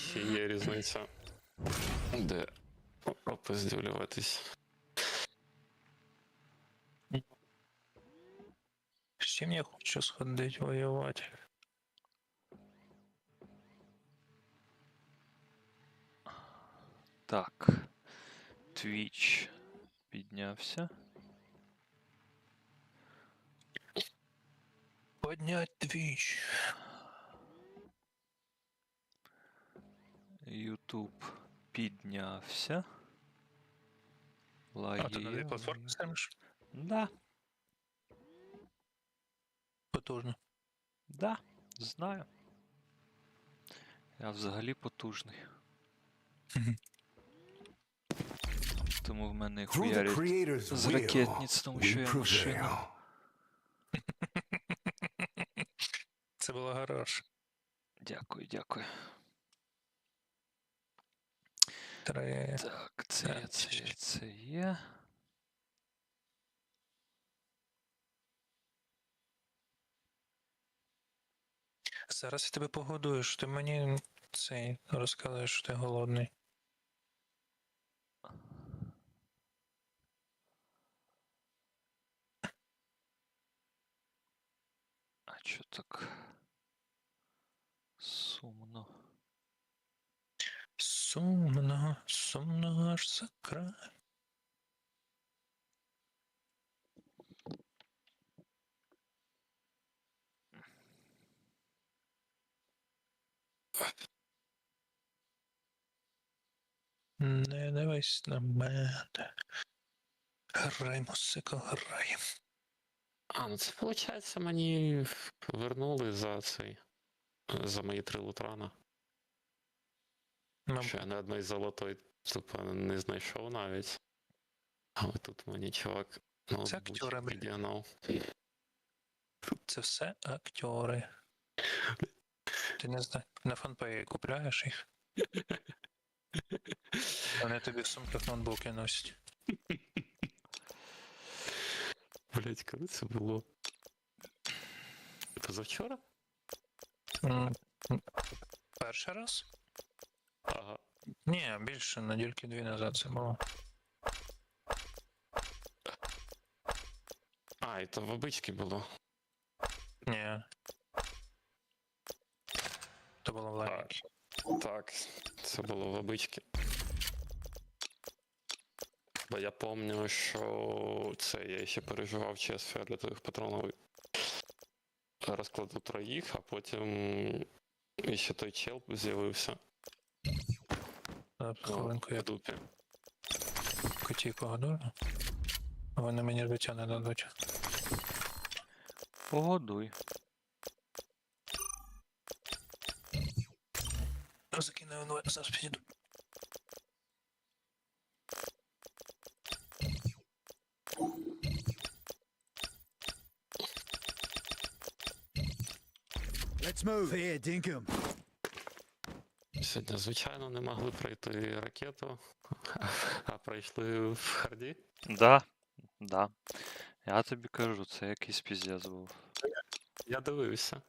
ще є різниця. Де опиздюлюватись. З чим я хочу сходити воювати? Так. Твіч піднявся. Поднять твіч. Ютуб піднявся. А ти на дві платформи ставиш? Да, Потужно. да, знаю. Я взагалі потужний. Тому в мене хуярять з ракетниць, тому що я машина. Це було хороше. Дякую, дякую. Три. Так, це це це є. Зараз я тебе погодую, що ти мені цей розказуєш, що ти голодний. А чо так сумно? Сумно, сумно аж за край. Не дивись на мене. Грай, музику, грай. А, ну це виходить, мені вернули за цей. За мої три лутрана. Що я не одної золотої, тупо не знайшов навіть. Але тут мені чувак. Ну, Це актори, блін. це все актори. Ти не знаєш, на фанпеї купляєш їх? Вони тобі в сумках ноутбуки носять. Блять, коли це було? Позавчора? Перший раз? Ні, більше недільки дві назад це було. А, і то в обичці було. Ні. То було в лайкі. Так, це було в обичці. Бо я пам'ятаю, що це я ще переживав час фіолетових патронів. Розкладу троїх, а потім ще той чел з'явився. Ну, Хвилинку я дупі. котів погодую. Вони мені життя не дадуть. Погодуй. Закинув ну, зараз підійду. Let's move here, Dinkum. Сьогодні, звичайно, не могли пройти ракету, а пройшли в харді. Да, да. Я тобі кажу, це якийсь піздець був. Я дивився.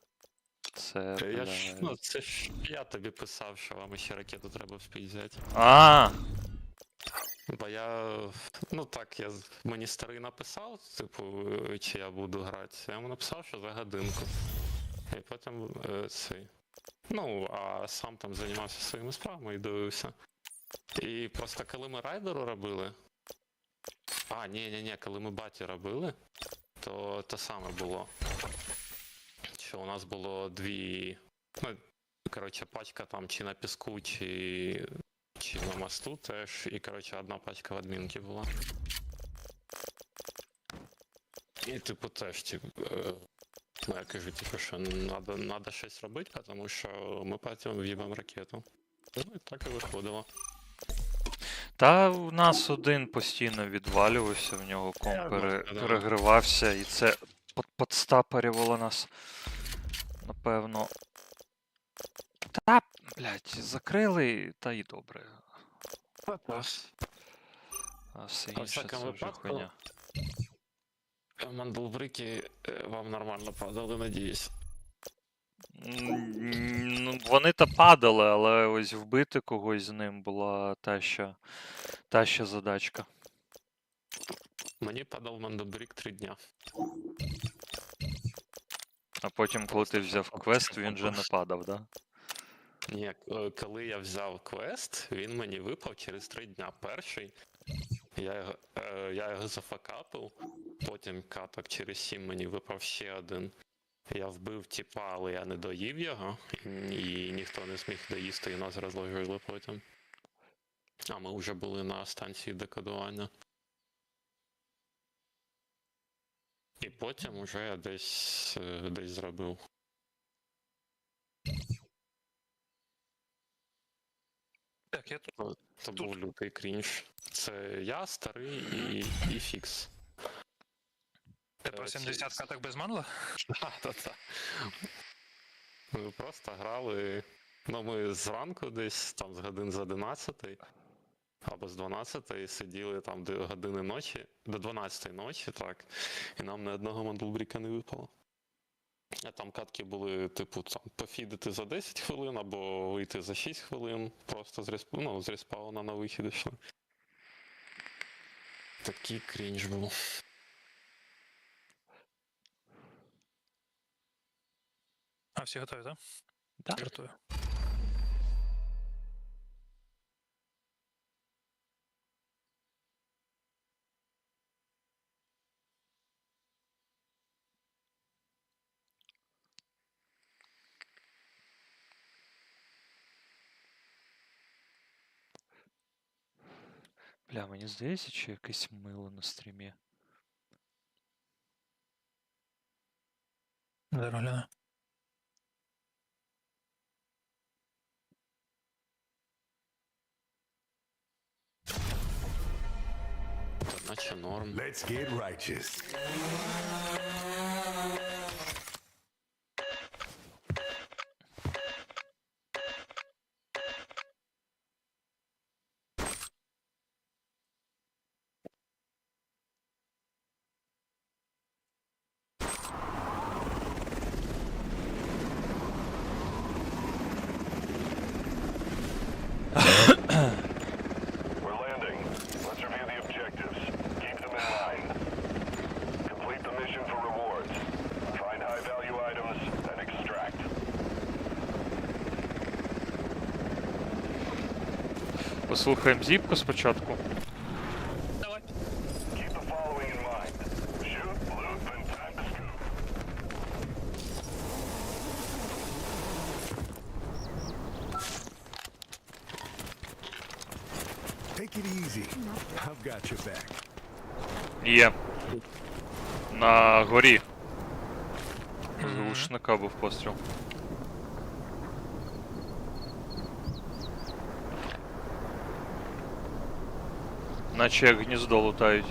Це. Я ж, ну, це ж я тобі писав, що вам ще ракету треба вспізяти. А, Бо я. Ну так, я мені старий написав, типу, е, чи я буду грати. Я йому написав, що за годинку. І потім е, цей. Ну, а сам там займався своїми справами і дивився. І просто коли ми райдеру робили. А, ні, ні, ні, коли ми баті робили, то те саме було. Що у нас було дві. Ну, коротше, пачка там чи на піску, чи чи на мосту теж, і коротше одна пачка в адмінки була. І типу теж, типу, ну я кажу, типу, що надо, надо щось робити, тому що ми потім в'їбемо ракету. Ну і так і виходило. та у нас один постійно відвалювався, в нього комп пере... перегривався, і це под- подстапарювало нас. Напевно. Та, блядь, закрили, та й добре. А все інше це вже хуйня. Мандлбрики е, вам нормально падали, надіюсь. Ну, вони та падали, але ось вбити когось з ним була та ще, та ще задачка. Мені падав мандобрік три дня. А потім, коли ти взяв квест, він вже не падав, да? Ні, е, коли я взяв квест, він мені випав через три дня. Перший. Я е, я його зафакапив, потім каток через сім мені випав ще один. Я вбив тіпа, але я не доїв його, і ніхто не зміг доїсти, і нас розложили потім. А ми вже були на станції декодування. І потім уже я десь, е, десь зробив. Так, я тут. Це був лютий крінж. Це я, старий і, і фікс. Ти Е, про ці- 70 каток без манла? Та-та-та. Ми просто грали. Ну, ми зранку десь там з годин з 11 або з 12 сиділи там до години ночі, до 12 ночі, так. І нам ні одного мандлбріка не випало. Там катки були, типу, там, пофідити за 10 хвилин або вийти за 6 хвилин, просто з, респ... ну, з респауна на вихід йшли. Такий крінж був. А, всі готові, так? Да. Жартую. Бля, мені здається, чи якесь мило на стрімі. Зараз гляну. Наче норм. Let's get righteous. Got your back. Є. На горі. З глушника був постріл. Наче як гніздо лутають.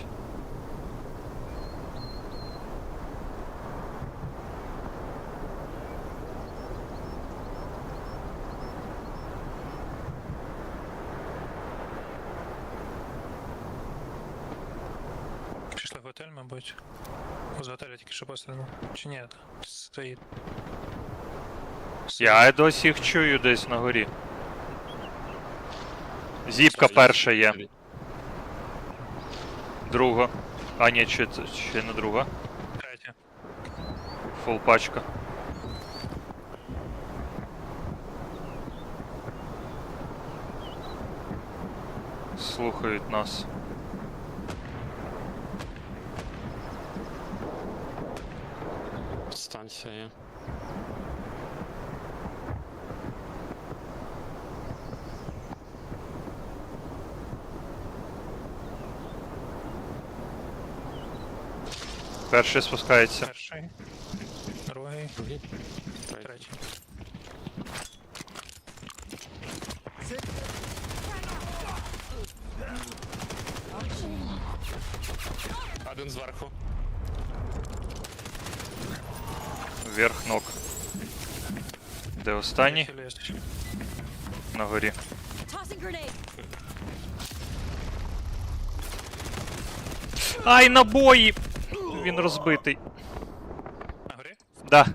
Пішли в готель, мабуть. З готеля тільки що постріляно. Чи ні? Стоїть. Я досі їх чую десь на горі. Зіпка перша є. я- Друга. А, ні, чи це ще не друга. Третя. Фул пачка. Слухають нас. Станція є. Перший спускається. Перший. Другий. Другий. Третій. Третій. Один зверху. Вверх ног. Де останній? Третій ліс. На горі. Tossing grenade. Ай, набої! Він розбитий. На горі? Да.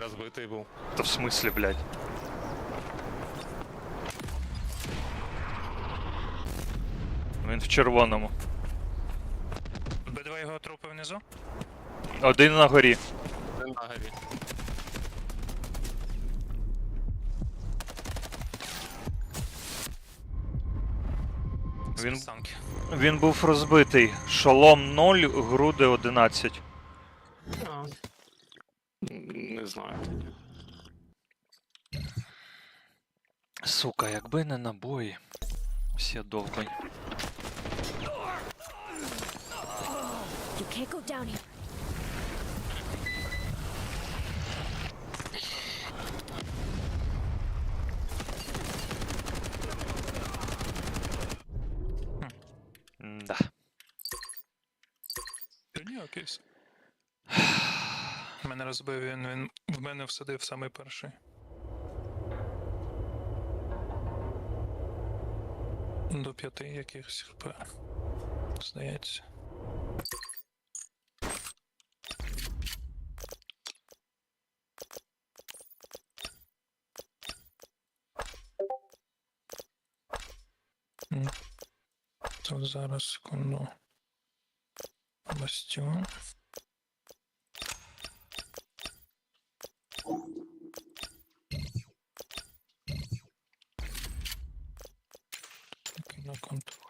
розбитий був. Та в смислі, блядь. Він в червоному. Обидва його трупи внизу. Один на горі. Він на горі. Він- Він був розбитий. Шолом 0, груди 11. А. Не знаю. Сука, якби не набої. Всі довгонь. You can't go down here. Да. Окей. все. Мене розбив він, він в мене всадив самий перший. До п'яти якихось хп. Здається. Зараз секунду. Бастіон. Так, на контроль.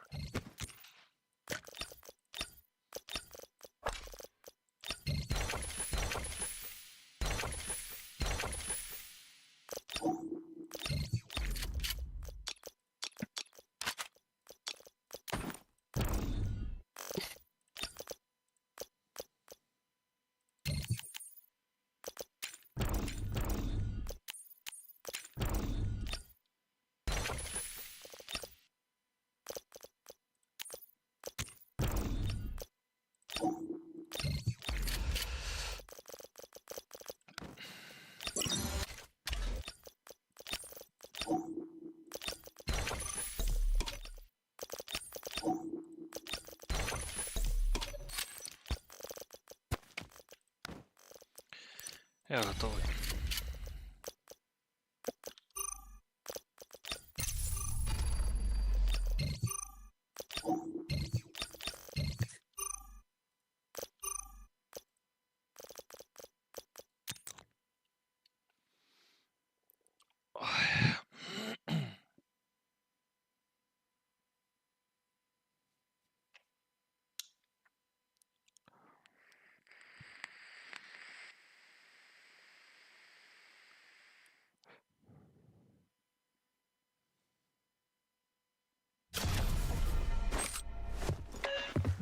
Я готовий.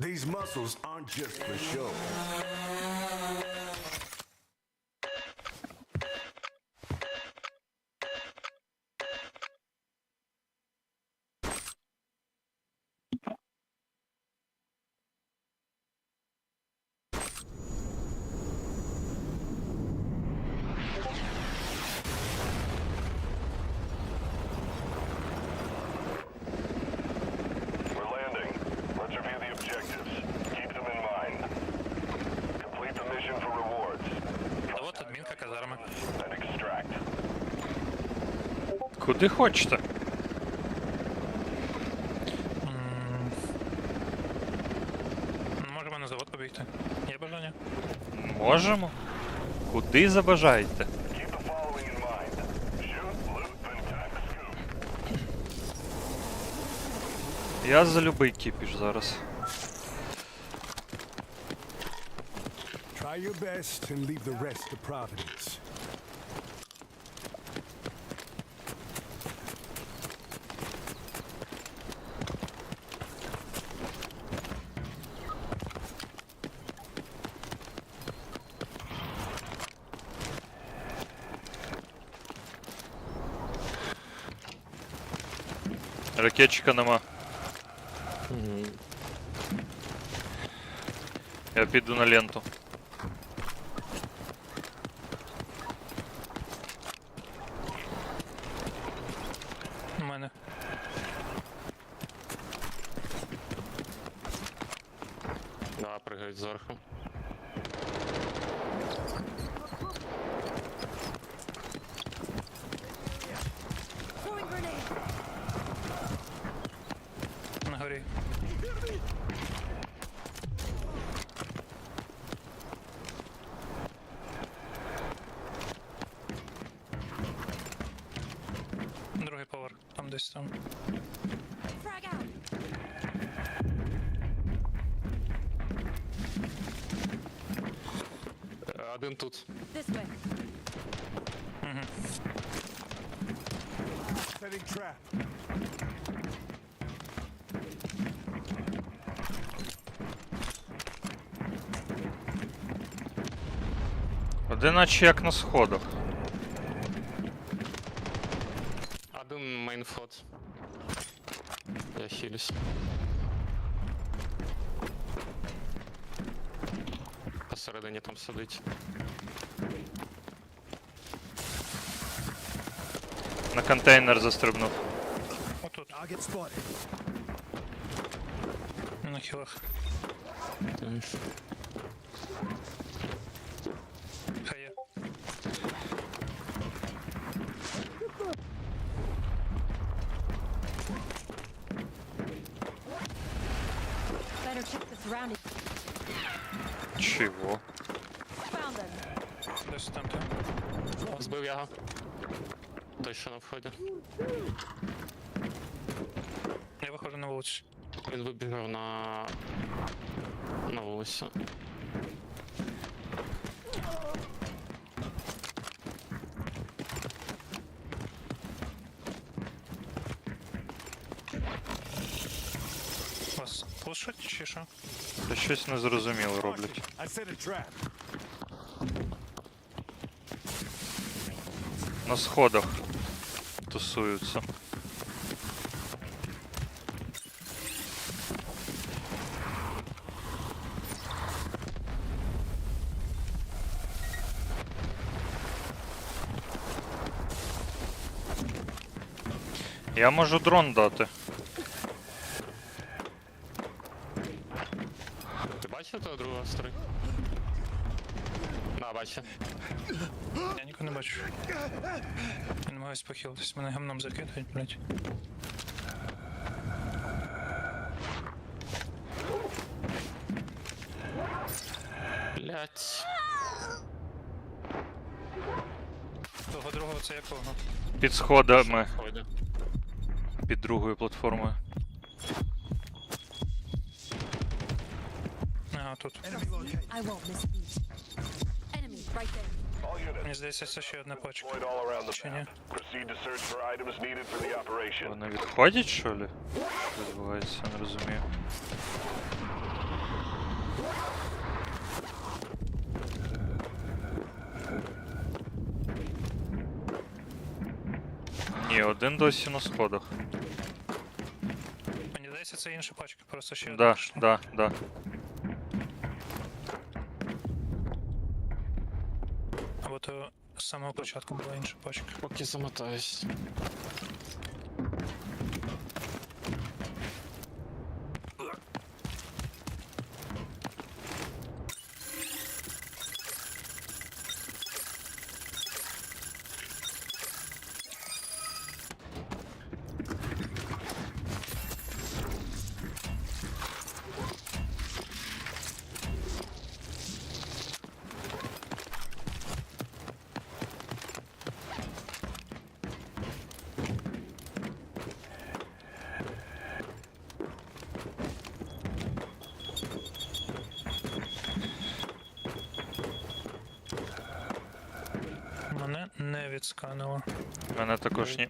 These muscles aren't just for show. Куди хочете? Ну, Можемо на завод побігти. Є бажання? Можемо. Куди забажаєте? Я за любий кіпіш зараз. Try your best and leave the rest to Providence. Ракетчика нема. Я піду на ленту. Один тут. This way. Setting trap. Один наче як на сходах. Один мейн вход. Я хилюсь. Сидить. На контейнер застрибнув. Отут, на хілах. Хай є. Better Десь там ти. Збив його. Той, що на вході. Я виходжу на вулицю. Він вибігав на. на вулицю. Вас пушать чи що? Та щось незрозуміло роблять. I set a trap. На сходах тусуються. Я можу дрон дати. Похилитись, мене гамном закидають, блять. Блять. Того другого це якого? Під сходами, Вході. під другою платформою. Ага, тут. I won't miss a. Enemy right there. All units. Мені здається, це ще одна пачка. Deployed all around the Чи ні? map. Proceed to search for items needed for the operation. Вони відходять, що ли? Що відбувається, не розумію. Ні, один досі на сходах. Мені здається, це інша пачка, просто ще одна. Да, пішла. да, да. Або то з самого початку була інша пачка. Поки замотаюсь. Мене не відсканило. Мене також ні.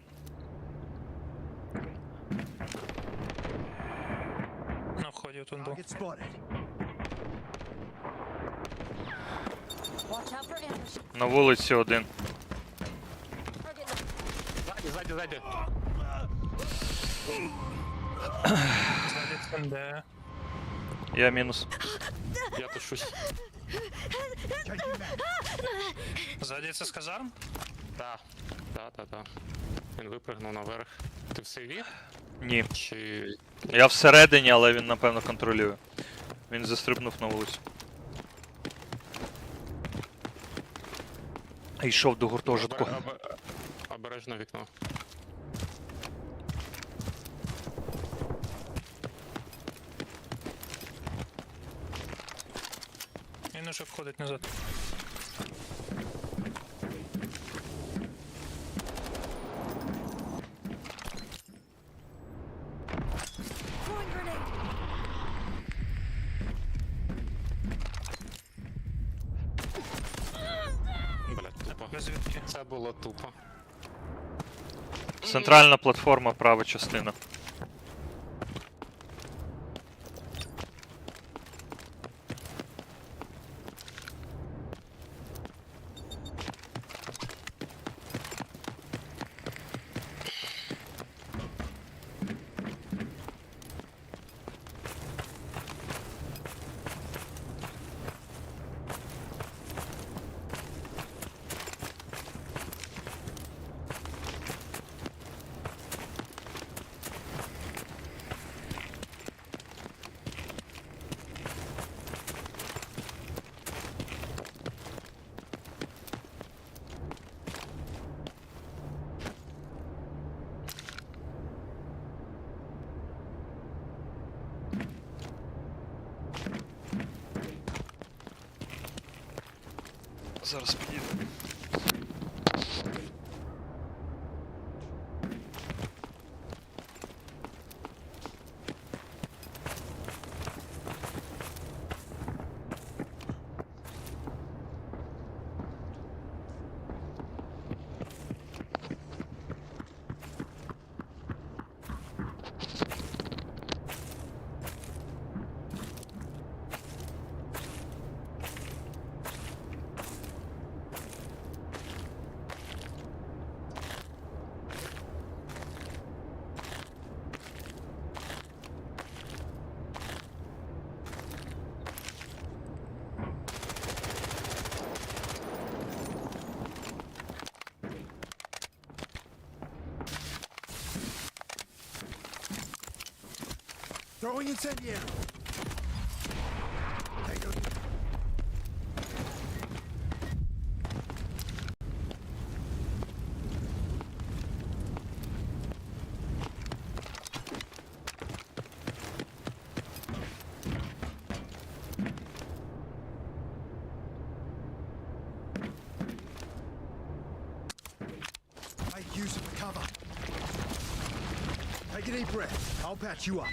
На вході тут був. На вулиці один. Ззаді, ззаді, ззаді. Я мінус. Я тушусь. Ззаді це з казарм? Да. Да, да, да. Він випрыгнув наверх. Ти в сейві? Ні. Чи. Я всередині, але він напевно контролює. Він застрибнув на вулицю. А йшов до гуртожитку. Обе- обе- Обережно вікно. Він уже входить назад. Це було тупо. Центральна платформа, права частина. Зараз підійду. Throwing incendiary. Make use of the cover. Take a deep breath. I'll patch you up.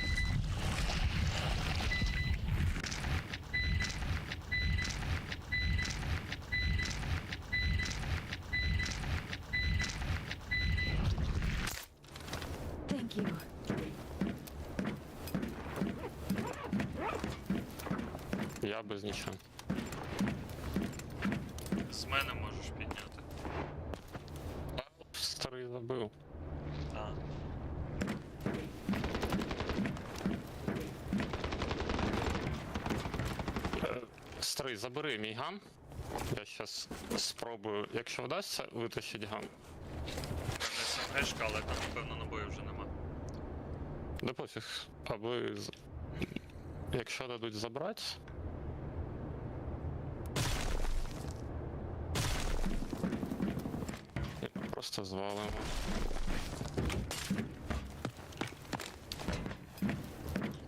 Thank you. Я без нічого. З мене можеш підняти. Старий забив. А. Е, Старий, забери мій ган. Я щас спробую, якщо вдасться, витащить ган. Не СМГшка, але там, напевно, набою вже нема. Да пофіг, аби. з- Якщо дадуть забрати. Просто звалимо.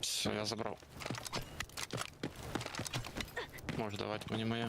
Все, я забрав. Можеш давати мені моє.